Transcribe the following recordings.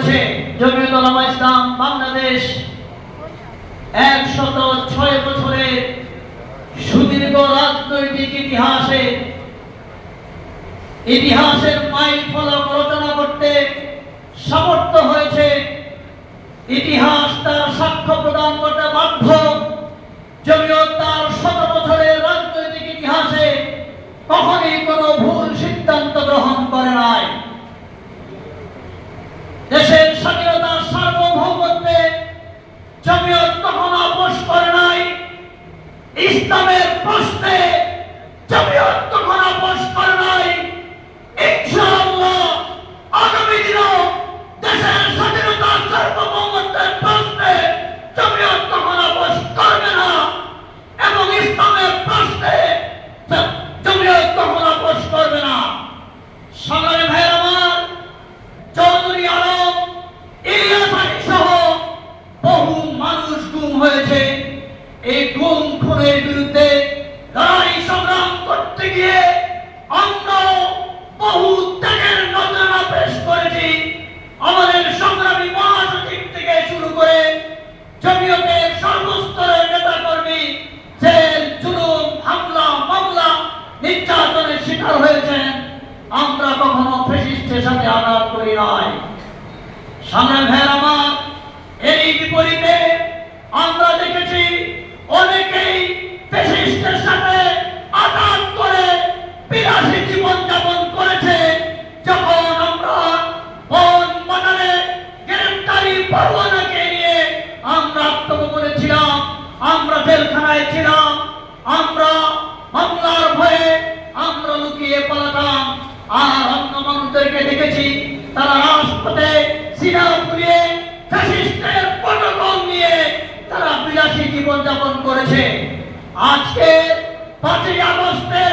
করেছে জমিয়ত ওলামা ইসলাম বাংলাদেশ একশত ছয় বছরের সুদীর্ঘ রাজনৈতিক ইতিহাসে ইতিহাসের মাইল রচনা করতে সমর্থ হয়েছে। ইতিহাস তার সাক্ষ্য প্রদান করতে বাধ্য সামনে ভাইয়ের এই বিপরীতে আমরা দেখেছি অনেকেই পেশিস্টের সাথে আঘাত করে বিলাসী জীবন যাপন করেছে। যখন আমরা বন মানারে গ্রেপ্তারি পরোয়ানাকে নিয়ে আমরা আত্মহ করেছিলাম আমরা জেলখানায় ছিলাম, আমরা হামলার ভয়ে আমরা লুকিয়ে পালাতাম। আর অন্য মানুষদেরকে দেখেছি, তারা রাজপথে সিনার তুলে ফ্যাসিস্টের পটকম নিয়ে তারা বিলাসী জীবনযাপন করেছে। আজকে পাঁচই আগস্টের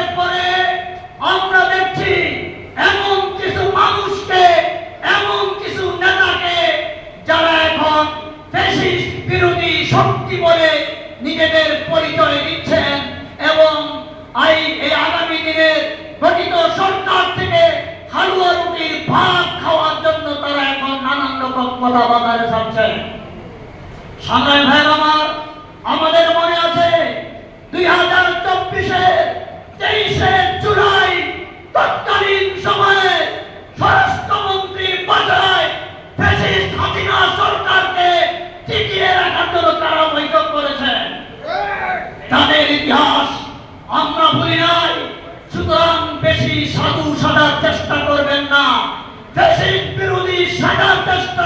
কথা বাজারে ছাড়ছে। সংগ্রাম ভাইয়ের আমার, আমাদের মনে আছে দুই হাজার চব্বিশে তেইশে জুলাই তৎকালীন সময়ে স্বরাষ্ট্রমন্ত্রী বাজায় ফ্যাসিস্ট হাসিনা সরকারকে টিকিয়ে রাখার জন্য তারা বৈঠক করেছে। তাদের ইতিহাস আমরা ভুলি নাই, সুতরাং বেশি সাধু সাজার চেষ্টা করবেন না। ফ্যাসিস্ট বিরোধী সাজার চেষ্টা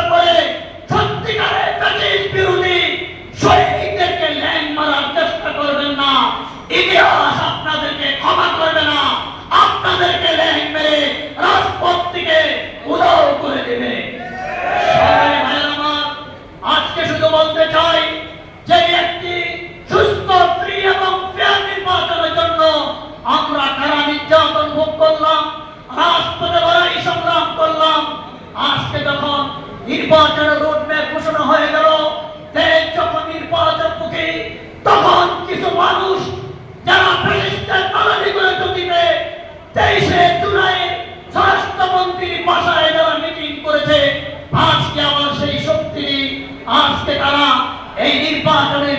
啊各